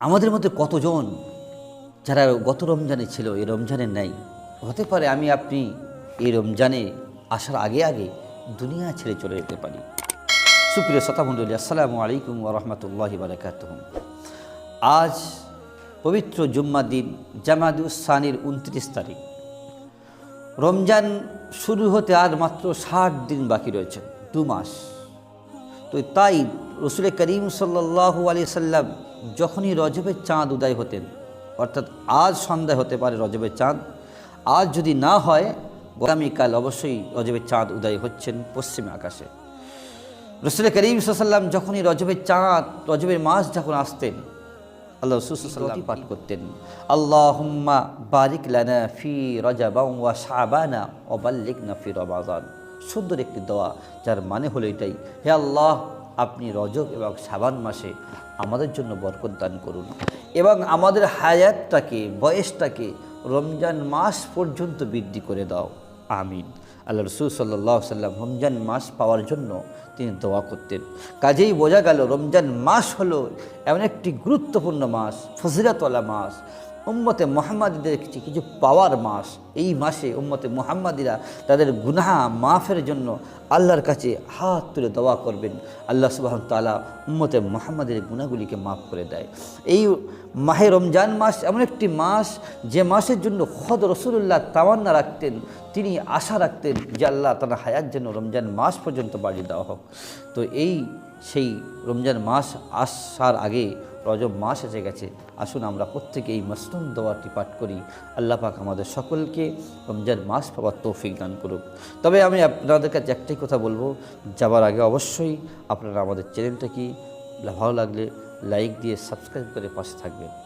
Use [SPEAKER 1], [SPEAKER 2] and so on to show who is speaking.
[SPEAKER 1] আমাদের মধ্যে কতজন যারা গত রমজানে ছিল, এই রমজানে নাই? হতে পারে আমি, আপনি এই রমজানে আসার আগে আগে দুনিয়া ছেড়ে চলে যেতে পারি। সুপ্রিয় শতামণ্ডলী আসসালামু আলাইকুম রহমতুল্লাহ বারকাত আজ পবিত্র জুম্মা দিন জামাদুসানির উনত্রিশ তারিখ। রমজান শুরু হতে আর মাত্র ষাট দিন বাকি রয়েছে, দু মাস। তো তাই রসুল করিম সাল্লাহ আলি সাল্লাম যখনই রজবের চাঁদ উদয় হতেন, অর্থাৎ আজ সন্ধ্যায় হতে পারে রজবের চাঁদ, আজ যদি না হয়, আগামীকাল অবশ্যই রজবের চাঁদ উদয় হচ্ছেন পশ্চিম আকাশে। রসুল করিম সাল্লাম যখনই রজবের চাঁদ, রজবের মাস যখন আসতেন, আল্লাহ রসুল্লাম পাঠ করতেন, আল্লাহুম্মা বারিক লানা ফি রজাবা ওয়া শাবানা ওবাল্লিক না ফি রমাজান সুন্দর একটি দোয়া, যার মানে হলো এটাই, হে আল্লাহ আপনি রজব এবং সাবান মাসে আমাদের জন্য বরকত দান করুন। এবং আমাদের হায়াতটাকে, বয়সটাকে রমজান মাস পর্যন্ত বৃদ্ধি করে দাও। আমিন। আল্লাহ রসুল সাল্লাহ সাল্লাম রমজান মাস পাওয়ার জন্য তিনি দোয়া করতেন। কাজেই বোঝা গেল, রমজান মাস হলো এমন একটি গুরুত্বপূর্ণ মাস ফজিরাতলা মাস। উম্মতে মোহাম্মদীদের কিছু পাওয়ার মাস। এই মাসে উম্মতে মোহাম্মদীরা তাদের গুনাহা মাফের জন্য আল্লাহর কাছে হাত তুলে দোয়া করবেন। আল্লাহ সুবাহ তালা উম্মতে মোহাম্মদের গুণাগুলিকে মাফ করে দেয়। এই মাহে রমজান মাস এমন একটি মাস, যে মাসের জন্য খদ রসুল্লাহ তামান্না রাখতেন, তিনি আশা রাখতেন যে আল্লাহ তার হায়াত যেন রমজান মাস পর্যন্ত বাড়িয়ে দেওয়া হোক। তো এই সেই রমজান মাস আসার আগে রজব মাস এসে গেছে। আসুন আমরা প্রত্যেকে এই মাসরুম দোয়াটি পাঠ করি। আল্লাহ পাক আমাদের সকলকে রমজান মাস পাওয়ার তৌফিক দান করুক। তবে আমি আপনাদের কাছে একটাই কথা বলব যাবার আগে অবশ্যই আপনারা আমাদের চ্যানেলটা কি ভালো লাগলে লাইক দিয়ে সাবস্ক্রাইব করে পাশে থাকবেন।